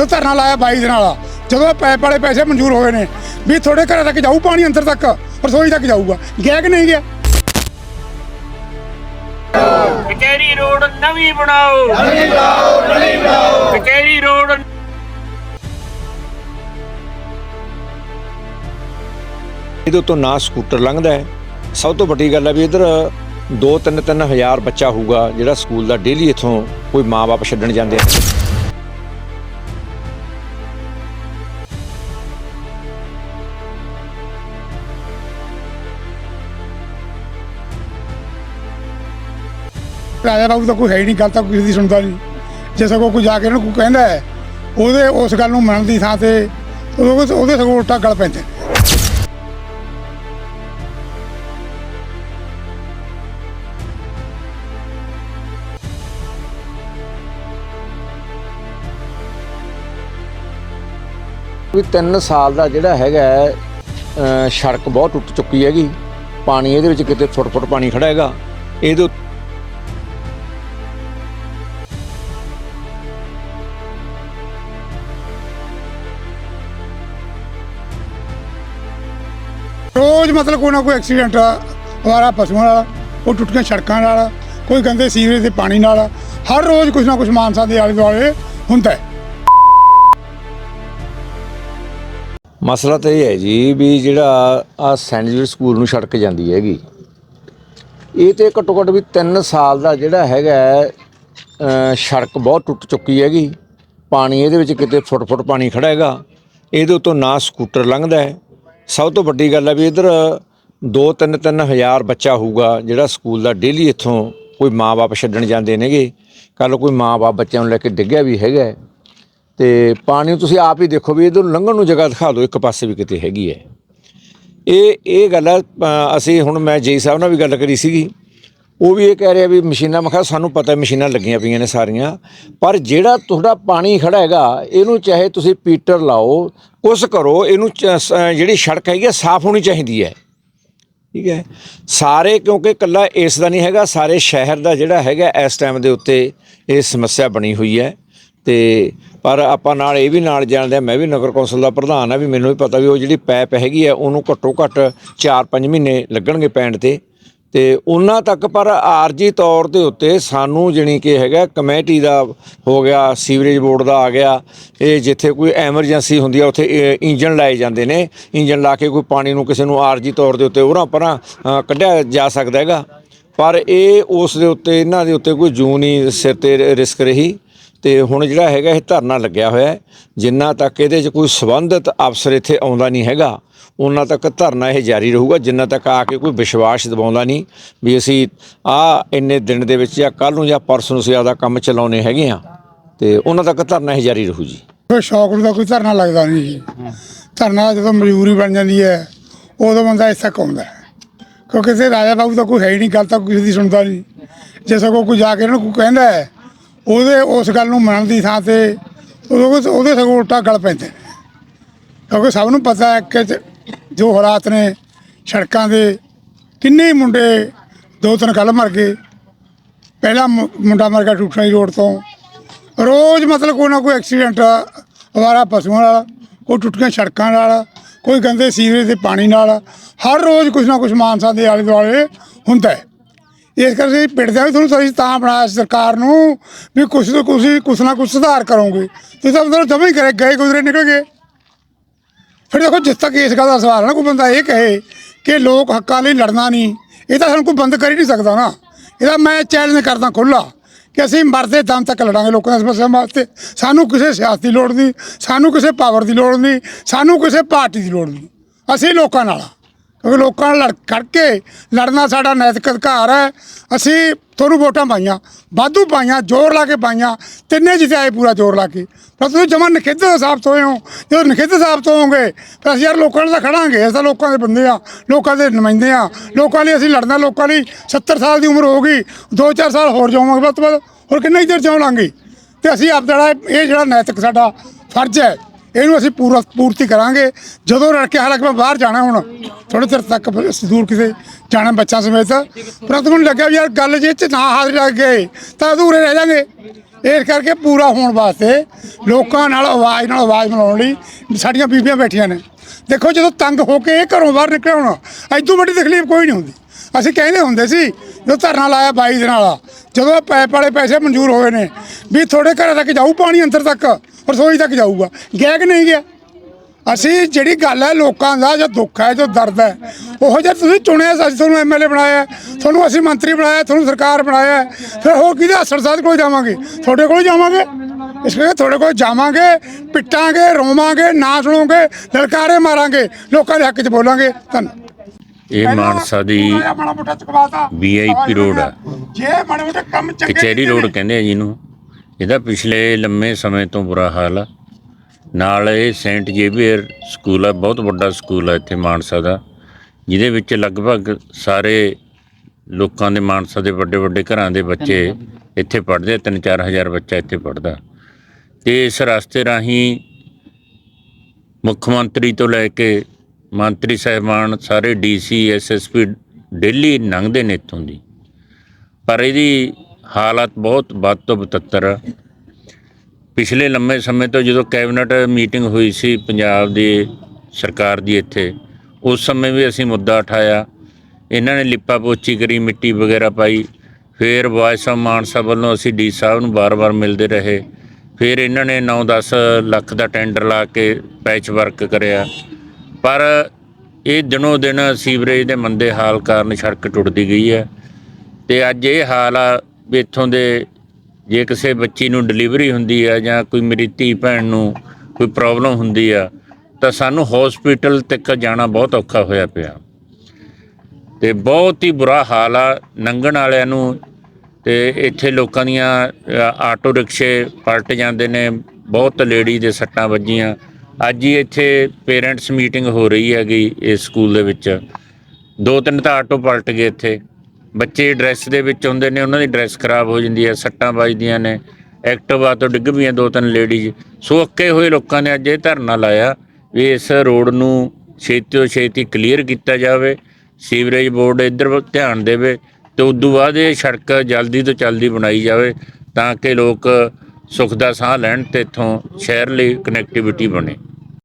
ਜੋ ਧਰਨਾ ਲਾਇਆ 22 ਦਿਨਾਂ ਵਾਲਾ ਜਦੋਂ ਪੈਪ ਵਾਲੇ ਪੈਸੇ ਮਨਜ਼ੂਰ ਹੋਏ ਨੇ ਵੀ ਤੁਹਾਡੇ ਘਰਾਂ ਤੱਕ ਜਾਊ ਪਾਣੀ ਅੰਦਰ ਤੱਕ ਰਸੋਈ ਤੱਕ ਜਾਊਗਾ। ਗਿਆ ਕਿ ਨਹੀਂ ਗਿਆ। ਕਚਹਿਰੀ ਰੋਡ ਨਵੀਂ ਬਣਾਓ। ਨਵੀਂ ਬਣਾਓ ਨਵੀਂ ਬਣਾਓ। ਕਚਹਿਰੀ ਰੋਡ ਇਹਦੇ ਉੱਤੋਂ ਨਾ ਸਕੂਟਰ ਲੰਘਦਾ ਹੈ। ਸਭ ਤੋਂ ਵੱਡੀ ਗੱਲ ਹੈ ਵੀ ਇਧਰ 2-3-3 ਹਜ਼ਾਰ ਬੱਚਾ ਹੋਊਗਾ ਜਿਹੜਾ ਸਕੂਲ ਦਾ ਡੇਲੀ ਇੱਥੋਂ ਕੋਈ ਮਾਪੇ ਛੱਡਣ ਜਾਂਦੇ ਆ। ਰਾਜਾ ਬਾਬੂ ਤਾਂ ਕੋਈ ਹੈ ਹੀ ਨਹੀਂ, ਗੱਲ ਤਾਂ ਕਿਸੇ ਦੀ ਸੁਣਦਾ ਨਹੀਂ। ਜੇ ਸਗੋਂ ਕੋਈ ਜਾ ਕੇ ਉਹਨੂੰ ਕੋਈ ਕਹਿੰਦਾ ਹੈ, ਉਹਦੇ ਉਸ ਗੱਲ ਨੂੰ ਮੰਨਣ ਦੀ ਥਾਂ ਤੇ ਉਹਦੇ ਉਹਦੇ ਸਗੋਂ ਉਲਟਾ ਗੱਲ ਪੈਂਦੇ ਵੀ 3 ਸਾਲ ਦਾ ਜਿਹੜਾ ਹੈਗਾ ਸੜਕ ਬਹੁਤ ਟੁੱਟ ਚੁੱਕੀ ਹੈਗੀ। ਪਾਣੀ ਇਹਦੇ ਵਿੱਚ ਕਿਤੇ ਫੁੱਟ ਫੁੱਟ ਪਾਣੀ ਖੜਾ ਹੈਗਾ। ਇਹਦੇ ਰੋਜ਼ ਮਤਲਬ ਕੋਈ ਨਾ ਕੋਈ ਐਕਸੀਡੈਂਟ ਅਵਾਰਾ ਪਸ਼ੂਆਂ ਵਾਲਾ ਕੋਈ ਟੁੱਟੀਆਂ ਸੜਕਾਂ ਨਾਲ, ਕੋਈ ਗੰਦੇ ਸੀਵਰੇਜ ਦੇ ਪਾਣੀ ਨਾਲ, ਹਰ ਰੋਜ਼ ਕੁਝ ਨਾ ਕੁਝ ਮਾਨਸਾ ਦੇ ਆਲੇ ਦੁਆਲੇ ਹੁੰਦਾ ਹੈ। ਮਸਲਾ ਤਾਂ ਇਹ ਹੈ ਜੀ ਵੀ ਜਿਹੜਾ ਆ ਸੈਂਡਵਿਚ ਸਕੂਲ ਨੂੰ ਸੜਕ ਜਾਂਦੀ ਹੈਗੀ। ਇਹ ਤੇ ਘੱਟੋ ਘੱਟ ਵੀ 3 ਸਾਲ ਦਾ ਜਿਹੜਾ ਹੈਗਾ ਸੜਕ ਬਹੁਤ ਟੁੱਟ ਚੁੱਕੀ ਹੈਗੀ। ਪਾਣੀ ਇਹਦੇ ਵਿੱਚ ਕਿਤੇ ਫੁੱਟ ਫੁੱਟ ਪਾਣੀ ਖੜਾ ਹੈਗਾ। ਇਹਦੇ ਉੱਤੋਂ ਨਾ ਸਕੂਟਰ ਲੰਘਦਾ ਹੈ। ਸਭ ਤੋਂ ਵੱਡੀ ਗੱਲ ਹੈ ਵੀ ਇਧਰ 2-3-3 ਹਜ਼ਾਰ ਬੱਚਾ ਹੋਊਗਾ ਜਿਹੜਾ ਸਕੂਲ ਦਾ ਡੇਲੀ ਇੱਥੋਂ ਕੋਈ ਮਾਪੇ ਛੱਡਣ ਜਾਂਦੇ ਨੇਗੇ। ਕੱਲ ਕੋਈ ਮਾਪੇ ਬੱਚਿਆਂ ਨੂੰ ਲੈ ਕੇ ਡਿੱਗਿਆ ਵੀ ਹੈਗਾ ਹੈ। ਤੇ ਪਾਣੀ ਨੂੰ ਤੁਸੀਂ ਆਪ ਹੀ ਦੇਖੋ ਵੀ ਇਧਰ ਲੰਘਣ ਨੂੰ ਜਗ੍ਹਾ ਦਿਖਾ ਦਿਓ ਇੱਕ ਪਾਸੇ ਵੀ ਕਿਤੇ ਹੈਗੀ ਹੈ। ਇਹ ਇਹ ਗੱਲ ਹੈ, ਅਸੀਂ ਹੁਣ ਮੈਂ ਜੇਈ ਸਾਹਿਬ ਨਾਲ ਵੀ ਗੱਲ ਕਰੀ ਸੀਗੀ। ਉਹ ਵੀ ਇਹ ਕਹਿ ਰਿਹਾ ਵੀ ਮਸ਼ੀਨਾਂ ਮੈਂ ਕਿਹਾ ਸਾਨੂੰ ਪਤਾ ਮਸ਼ੀਨਾਂ ਲੱਗੀਆਂ ਪਈਆਂ ਨੇ ਸਾਰੀਆਂ ਪਰ ਜਿਹੜਾ ਤੁਹਾਡਾ ਪਾਣੀ ਖੜਾ ਹੈਗਾ ਇਹਨੂੰ ਚਾਹੇ ਤੁਸੀਂ ਪੀਟਰ ਲਾਓ ਕੁਛ ਕਰੋ ਇਹਨੂੰ ਚ- ਸ- ਜਿਹੜੀ ਸੜਕ ਹੈਗੀ ਆ, ਸਾਫ਼ ਹੋਣੀ ਚਾਹੀਦੀ ਹੈ। ਠੀਕ ਹੈ? ਸਾਰੇ ਕਿਉਂਕਿ ਕੱਲਾ ਇਸ ਦਾ ਨਹੀਂ ਹੈਗਾ ਸਾਰੇ ਸ਼ਹਿਰ ਦਾ ਜਿਹੜਾ ਹੈਗਾ ਇਸ ਟਾਈਮ ਦੇ ਉੱਤੇ ਇਹ ਸਮੱਸਿਆ ਬਣੀ ਹੋਈ ਹੈ। ਤੇ ਪਰ ਆਪਾਂ ਨਾਲ ਇਹ ਵੀ ਨਾਲ ਜਾਣਦੇ ਆ ਮੈਂ ਵੀ ਨਗਰ ਕੌਂਸਲ ਦਾ ਪ੍ਰਧਾਨ ਆ ਵੀ ਮੈਨੂੰ ਵੀ ਪਤਾ ਵੀ ਉਹ ਜਿਹੜੀ ਪੈਪ ਹੈਗੀ ਆ ਉਹਨੂੰ ਘੱਟੋ ਘੱਟ 4-5 ਮਹੀਨੇ ਲੱਗਣਗੇ ਪੈਣ ਤੇ। ਤੇ ਉਹਨਾਂ ਤੱਕ ਪਰ ਆਰਜੀ ਤੌਰ ਦੇ ਉੱਤੇ ਸਾਨੂੰ ਜਣੀ ਕਿ ਹੈਗਾ, ਕਮੇਟੀ ਦਾ ਹੋ ਗਿਆ, ਸੀਵਰੇਜ ਬੋਰਡ ਦਾ ਆ ਗਿਆ, ਇਹ ਜਿੱਥੇ ਕੋਈ ਐਮਰਜੈਂਸੀ ਹੁੰਦੀ ਆ, ਉੱਥੇ, ਇਹ ਇੰਜਨ ਲਾਏ ਜਾਂਦੇ ਨੇ ਇੰਜਨ ਲਾ ਕੇ ਕੋਈ ਪਾਣੀ ਨੂੰ ਕਿਸੇ ਨੂੰ ਆਰਜੀ ਤੌਰ ਦੇ ਉੱਤੇ ਉਹਨਾਂ ਪਰਾਂ ਕੱਢਿਆ ਜਾ ਸਕਦਾ ਹੈਗਾ। ਪਰ ਇਹ ਉਸ ਦੇ ਉੱਤੇ, ਇਹਨਾਂ ਦੇ ਉੱਤੇ ਕੋਈ ਜੂਨੀ ਸਿਰ ਤੇ ਰਿਸਕ ਰਹੀ। ਤੇ ਹੁਣ ਜਿਹੜਾ ਹੈਗਾ ਇਹ ਧਰਨਾ ਲੱਗਿਆ ਹੋਇਆ ਹੈ, ਜਿੰਨਾ ਤੱਕ ਇਹਦੇ 'ਚ ਕੋਈ ਸਬੰਧਿਤ ਅਫਸਰ ਇੱਥੇ ਆਉਂਦਾ ਨਹੀਂ ਹੈਗਾ, ਉਹਨਾਂ ਤੱਕ ਧਰਨਾ ਇਹ ਜਾਰੀ ਰਹੂਗਾ, ਜਿੰਨਾ ਤੱਕ ਆ ਕੇ ਕੋਈ ਵਿਸ਼ਵਾਸ ਦਿਵਾਉਂਦਾ ਨਹੀਂ ਵੀ ਅਸੀਂ ਆ ਇੰਨੇ ਦਿਨ ਦੇ ਵਿੱਚ ਜਾਂ ਕੱਲ ਨੂੰ ਜਾਂ ਪਰਸੋਂ ਨੂੰ ਜ਼ਿਆਦਾ ਕੰਮ ਚਲਾਉਣੇ ਹੈਗੇ ਆ ਤੇ ਉਹਨਾਂ ਤੱਕ ਧਰਨਾ ਇਹ ਜਾਰੀ ਰਹੂ ਜੀ। ਕੋਈ ਸ਼ੌਕ ਨੂੰ ਤਾਂ ਕੋਈ ਧਰਨਾ ਲੱਗਦਾ ਨਹੀਂ ਜੀ। ਧਰਨਾ ਜਦੋਂ ਮਜਬੂਰੀ ਬਣ ਜਾਂਦੀ ਹੈ, ਉਦੋਂ ਬੰਦਾ ਇਸ ਤੱਕ ਆਉਂਦਾ ਕਿਉਂਕਿ ਤੇ ਰਾਜਾ ਬਾਬੂ ਤਾਂ ਕੋਈ ਹੈ ਹੀ ਨਹੀਂ, ਗੱਲ ਤਾਂ ਕਿਸੇ ਦੀ ਸੁਣਦਾ ਨਹੀਂ। ਜੇ ਸਗੋਂ ਕੋਈ ਜਾ ਕੇ ਇਹਨਾਂ ਨੂੰ ਕਹਿੰਦਾ ਹੈ ਉਹਦੇ ਉਸ ਗੱਲ ਨੂੰ ਮੰਨਣ ਦੀ ਥਾਂ ਤੇ ਉਹਦੇ ਉਹਦੇ ਸਗੋਂ ਉਲਟਾ ਗੱਲ ਪੈਂਦਾ ਹੈ। ਕਿਉਂਕਿ ਸਭ ਨੂੰ ਪਤਾ ਹੈ ਕਿ ਜੋ ਹਾਲਾਤ ਨੇ ਸੜਕਾਂ ਦੇ ਕਿੰਨੇ ਮੁੰਡੇ ਦੋ ਤਿੰਨ ਕੱਲ ਮਰ ਗਏ। ਪਹਿਲਾ ਮੁ- ਮੁੰਡਾ ਮਰ ਗਿਆ ਟੁੱਟਾਈ ਰੋਡ ਤੋਂ। ਰੋਜ਼ ਮਤਲਬ ਕੋਈ ਨਾ ਕੋਈ ਐਕਸੀਡੈਂਟ ਅਵਾਰਾ ਪਸ਼ੂਆਂ ਨਾਲ, ਕੋਈ ਟੁੱਟੀਆਂ ਸੜਕਾਂ ਨਾਲ, ਕੋਈ ਗੰਦੇ ਸੀਵਰੇਜ ਦੇ ਪਾਣੀ ਨਾਲ। ਹਰ ਰੋਜ਼ ਕੁਝ ਨਾ ਕੁਝ ਮਾਨਸਾ ਦੇ ਆਲੇ ਦੁਆਲੇ ਹੁੰਦਾ ਹੈ। ਇਸ ਕਰਕੇ ਪਿੰਡ ਦਾ ਵੀ ਤੁਹਾਨੂੰ ਸਹੀ ਤਾਂ ਬਣਾਇਆ ਸਰਕਾਰ ਨੂੰ ਵੀ ਕੁਛ ਤੋਂ ਕੁਛ ਕੁਛ ਨਾ ਕੁਛ ਸੁਧਾਰ ਕਰੋਗੇ। ਤੁਸੀਂ ਤਾਂ ਮਤਲਬ ਜਮੇ ਹੀ ਕਰੇ ਗਏ ਗੁਜ਼ਰੇ ਨਿਕਲ ਗਏ। ਫਿਰ ਦੇਖੋ, ਜਿਸ ਤੱਕ ਇਸ ਗੱਲ ਦਾ ਸਵਾਲ ਨਾ, ਕੋਈ ਬੰਦਾ ਇਹ ਕਹੇ ਕਿ ਲੋਕ ਹੱਕਾਂ ਲਈ ਲੜਨਾ ਨਹੀਂ, ਇਹ ਤਾਂ ਸਾਨੂੰ ਕੋਈ ਬੰਦ ਕਰ ਹੀ ਨਹੀਂ ਸਕਦਾ ਨਾ। ਇਹਦਾ ਮੈਂ ਚੈਲੰਜ ਕਰਦਾ ਖੁੱਲਾ ਕਿ ਅਸੀਂ ਮਰਦੇ ਦਮ ਤੱਕ ਲੜਾਂਗੇ ਲੋਕਾਂ ਦੀ ਸਮੱਸਿਆ ਵਾਸਤੇ। ਸਾਨੂੰ ਕਿਸੇ ਸਿਆਸਤ ਦੀ ਲੋੜ ਨਹੀਂ, ਸਾਨੂੰ ਕਿਸੇ ਪਾਵਰ ਦੀ ਲੋੜ ਨਹੀਂ, ਸਾਨੂੰ ਕਿਸੇ ਪਾਰਟੀ ਦੀ ਲੋੜ ਨਹੀਂ। ਅਸੀਂ ਲੋਕਾਂ ਨਾਲ ਆ। ਕਿਉਂਕਿ ਲੋਕਾਂ ਨਾਲ ਲੜ ਖੜ ਕੇ ਲੜਨਾ ਸਾਡਾ ਨੈਤਿਕ ਅਧਿਕਾਰ ਹੈ। ਅਸੀਂ ਤੁਹਾਨੂੰ ਵੋਟਾਂ ਪਾਈਆਂ, ਵਾਧੂ ਪਾਈਆਂ, ਜ਼ੋਰ ਲਾ ਕੇ ਪਾਈਆਂ, ਤਿੰਨੇ ਜਿੱਤੇ ਆਏ ਪੂਰਾ ਜ਼ੋਰ ਲਾ ਕੇ। ਪਰ ਤੁਸੀਂ ਜਮਾਂ ਨਖਿੱਧ ਸਾਬਤ ਹੋਏ ਹੋ। ਜਦੋਂ ਨਖਿੱਧ ਸਾਬਤ ਹੋਵੋਗੇ, ਤਾਂ ਅਸੀਂ ਯਾਰ ਲੋਕਾਂ ਨਾਲ ਤਾਂ ਖੜਾਂਗੇ। ਅਸੀਂ ਤਾਂ ਲੋਕਾਂ ਦੇ ਬੰਦੇ ਆ ਲੋਕਾਂ ਦੇ ਨੁਮਾਇੰਦੇ ਆ ਲੋਕਾਂ ਲਈ ਅਸੀਂ ਲੜਨਾ, ਲੋਕਾਂ ਲਈ 70 ਸਾਲ ਦੀ ਉਮਰ ਹੋ ਗਈ 2-4 ਸਾਲ ਹੋਰ ਜਾਵਾਂਗੇ ਵੱਧ ਤੋਂ ਵੱਧ। ਹੋਰ ਕਿੰਨਾ ਹੀ ਚਿਰ ਜਾਉ ਲਾਂਗੇ ਤੇ ਅਸੀਂ ਆਪ ਜਿਹੜਾ ਇਹ ਜਿਹੜਾ ਨੈਤਿਕ ਸਾਡਾ ਫਰਜ਼ ਹੈ। ਇਹਨੂੰ ਅਸੀਂ ਪੂਰਾ ਪੂਰਤੀ ਕਰਾਂਗੇ। ਜਦੋਂ ਰੜ ਕੇ ਹਾਲਾਂਕਿ ਮੈਂ ਬਾਹਰ ਜਾਣਾ ਹੁਣ ਥੋੜੇ ਚਿਰ ਤੱਕ ਦੂਰ ਕਿਸੇ ਜਾਣਾ ਬੱਚਾ ਸਮੇਤ। ਪਰੰਤੂ ਮੈਨੂੰ ਲੱਗਿਆ ਵੀ ਯਾਰ ਗੱਲ ਜੇ ਚ ਨਾ ਹਾਜ਼ਰ ਲੱਗ ਗਏ, ਤਾਂ ਅਧੂਰੇ ਰਹਿ ਜਾਾਂਗੇ। ਇਸ ਕਰਕੇ ਪੂਰਾ ਹੋਣ ਵਾਸਤੇ ਲੋਕਾਂ ਨਾਲ ਆਵਾਜ਼ ਨਾਲ ਆਵਾਜ਼ ਮਿਲਾਉਣ ਲਈ ਸਾਡੀਆਂ ਬੀਬੀਆਂ ਬੈਠੀਆਂ ਨੇ। ਦੇਖੋ ਜਦੋਂ ਤੰਗ ਹੋ ਕੇ ਇਹ ਘਰੋਂ ਬਾਹਰ ਨਿਕਲਿਆ ਹੋਣਾ, ਐਦੋਂ ਵੱਡੀ ਤਕਲੀਫ ਕੋਈ ਨਹੀਂ ਹੁੰਦੀ। ਅਸੀਂ ਕਹਿੰਦੇ ਹੁੰਦੇ ਸੀ, ਜਦੋਂ ਧਰਨਾ ਲਾਇਆ 22 ਦਿਨਾਂ ਵਾਲਾ ਜਦੋਂ ਇਹ ਪੈਪ ਵਾਲੇ ਪੈਸੇ ਮਨਜ਼ੂਰ ਹੋਏ ਨੇ, ਵੀ ਤੁਹਾਡੇ ਘਰਾਂ ਤੱਕ ਜਾਊ ਪਾਣੀ ਅੰਦਰ ਤੱਕ ਰਸੋਈ ਤੱਕ ਜਾਊਗਾ। ਗਿਆ ਕਿ ਨਹੀਂ ਗਿਆ। ਅਸੀਂ ਜਿਹੜੀ ਗੱਲ ਹੈ ਲੋਕਾਂ ਦਾ ਜੋ ਦੁੱਖ ਹੈ ਜੋ ਦਰਦ ਹੈ ਉਹ ਜੇ ਤੁਸੀਂ ਚੁਣਿਆ ਅਸੀਂ ਤੁਹਾਨੂੰ ਐਮਐਲਏ ਬਣਾਇਆ ਤੁਹਾਨੂੰ ਅਸੀਂ ਮੰਤਰੀ ਬਣਾਇਆ ਤੁਹਾਨੂੰ ਸਰਕਾਰ ਬਣਾਇਆ ਫਿਰ ਹੋਰ ਕਿਹਦੇ ਅਸਰ ਸਾਧ ਕੋਲ ਜਾਵਾਂਗੇ? ਤੁਹਾਡੇ ਕੋਲ ਜਾਵਾਂਗੇ? ਇਸ ਕਰਕੇ ਤੁਹਾਡੇ ਕੋਲ ਜਾਵਾਂਗੇ ਪਿੱਟਾਂਗੇ ਰੋਵਾਂਗੇ ਨਾ ਸੁਣੋਗੇ ਲਲਕਾਰੇ ਮਾਰਾਂਗੇ ਲੋਕਾਂ ਦੇ ਹੱਕ 'ਚ ਬੋਲਾਂਗੇ। ਧੰਨਵਾਦ ਇਹ ਮਾਨਸਾ ਦੀ VIP ਰੋਡ ਆ। ਜੇ ਮਾੜੇ ਮੋਟੇ ਕੰਮ ਚੰਗੇ ਕਚਹਿਰੀ ਰੋਡ ਕਹਿੰਦੇ ਆ ਜਿਹਨੂੰ ਇਹਦਾ ਪਿਛਲੇ ਲੰਮੇ ਸਮੇਂ ਤੋਂ ਬੁਰਾ ਹਾਲ ਆ। ਨਾਲ ਇਹ ਸੈਂਟ ਜੇਵੀਅਰ ਸਕੂਲ ਆ ਬਹੁਤ ਵੱਡਾ ਸਕੂਲ ਆ ਇੱਥੇ ਮਾਨਸਾ ਦਾ ਜਿਹਦੇ ਵਿੱਚ ਲਗਭਗ ਸਾਰੇ ਲੋਕਾਂ ਦੇ ਮਾਨਸਾ ਦੇ ਵੱਡੇ ਵੱਡੇ ਘਰਾਂ ਦੇ ਬੱਚੇ ਇੱਥੇ ਪੜ੍ਹਦੇ ਆ, ਤਿੰਨ ਚਾਰ ਹਜ਼ਾਰ ਬੱਚਾ ਇੱਥੇ ਪੜ੍ਹਦਾ। ਤੇ ਇਸ ਰਸਤੇ ਰਾਹੀਂ ਮੁੱਖ ਮੰਤਰੀ ਤੋਂ ਲੈ ਕੇ ਮੰਤਰੀ ਸਾਹਿਬਾਨ ਸਾਰੇ ਡੀਸੀ ਐਸਐਸਪੀ ਡੇਲੀ ਲੰਘਦੇ ਨੇ ਇੱਥੋਂ ਦੀ। ਪਰ ਇਹਦੀ ਹਾਲਤ ਬਹੁਤ ਬਦ ਤੋਂ ਬਦਤਰ ਆ। ਪਿਛਲੇ ਲੰਮੇ ਸਮੇਂ ਤੋਂ ਜਦੋਂ ਕੈਬਨਿਟ ਮੀਟਿੰਗ ਹੋਈ ਸੀ ਪੰਜਾਬ ਦੀ, ਸਰਕਾਰ ਦੀ ਇੱਥੇ, ਉਸ ਸਮੇਂ ਵੀ ਅਸੀਂ ਮੁੱਦਾ ਉਠਾਇਆ। ਇਹਨਾਂ ਨੇ ਲਿੱਪਾ ਪੋਚੀ ਕਰੀ, ਮਿੱਟੀ ਵਗੈਰਾ ਪਾਈ। ਫਿਰ ਵਾਇਸ ਆਫ ਮਾਨਸਾ ਵੱਲੋਂ ਅਸੀਂ ਡੀ ਸਾਹਿਬ ਨੂੰ ਬਾਰ-ਬਾਰ ਮਿਲਦੇ ਰਹੇ। ਫਿਰ ਇਹਨਾਂ ਨੇ 9-10 ਲੱਖ ਦਾ ਟੈਂਡਰ ਲਾ ਕੇ ਪੈਚ ਵਰਕ ਕਰਿਆ। ਪਰ ਇਹ ਦਿਨੋ ਦਿਨ ਸੀਵਰੇਜ ਦੇ ਮੰਦੇ ਹਾਲ ਕਾਰਨ ਸੜਕ ਟੁੱਟਦੀ ਗਈ ਹੈ। ਤੇ ਅੱਜ ਇਹ ਹਾਲ ਆ ਵੀ ਇੱਥੋਂ ਦੇ ਜੇ ਕਿਸੇ ਬੱਚੀ ਨੂੰ ਡਿਲੀਵਰੀ ਹੁੰਦੀ ਆ ਜਾਂ ਕੋਈ ਮੇਰੀ ਧੀ ਭੈਣ ਨੂੰ ਕੋਈ ਪ੍ਰੋਬਲਮ ਹੁੰਦੀ ਆ, ਤਾਂ ਸਾਨੂੰ ਹਸਪੀਟਲ ਤੱਕ ਜਾਣਾ ਬਹੁਤ ਔਖਾ ਹੋਇਆ ਪਿਆ। ਤੇ ਬਹੁਤ ਹੀ ਬੁਰਾ ਹਾਲ ਆ ਲੰਘਣ ਵਾਲਿਆਂ ਨੂੰ ਤੇ ਇੱਥੇ ਲੋਕਾਂ ਦੀਆਂ ਆਟੋ ਰਿਕਸ਼ੇ ਪਲਟ ਜਾਂਦੇ ਨੇ, ਬਹੁਤ ਲੇਡੀ ਦੇ ਸੱਟਾਂ ਵੱਜੀਆਂ। ਅੱਜ ਹੀ ਇੱਥੇ ਪੇਰੈਂਟਸ ਮੀਟਿੰਗ ਹੋ ਰਹੀ ਹੈਗੀ ਇਸ ਸਕੂਲ ਦੇ ਵਿੱਚ। ਦੋ ਤਿੰਨ ਤਾਂ ਆਟੋ ਪਲਟ ਗਏ ਇੱਥੇ। ਬੱਚੇ ਡਰੈਸ ਦੇ ਵਿੱਚ ਹੁੰਦੇ ਨੇ, ਉਹਨਾਂ ਦੀ ਡਰੈਸ ਖਰਾਬ ਹੋ ਜਾਂਦੀ ਹੈ, ਸੱਟਾਂ ਵੱਜਦੀਆਂ ਨੇ। ਐਕਟਿਵਾ ਤੋਂ ਡਿੱਗ ਪਈਆਂ ਦੋ ਤਿੰਨ ਲੇਡੀਜ਼ ਸੋ ਅੱਕੇ ਹੋਏ ਲੋਕਾਂ ਨੇ ਅੱਜ ਇਹ ਧਰਨਾ ਲਾਇਆ ਵੀ ਇਸ ਰੋਡ ਨੂੰ ਛੇਤੀ ਤੋਂ ਛੇਤੀ ਕਲੀਅਰ ਕੀਤਾ ਜਾਵੇ, ਸੀਵਰੇਜ ਬੋਰਡ ਇੱਧਰ ਧਿਆਨ ਦੇਵੇ ਤੇ ਉਦੋਂ ਬਾਅਦ ਇਹ ਸੜਕ ਜਲਦੀ ਤੋਂ ਜਲਦੀ ਬਣਾਈ ਜਾਵੇ ਤਾਂ ਕਿ ਲੋਕ ਸੁੱਖ ਦਾ ਸਾਹ ਲੈਣ ਤੇ ਇੱਥੋਂ ਸ਼ਹਿਰ ਲਈ ਕਨੈਕਟੀਵਿਟੀ ਬਣੇ।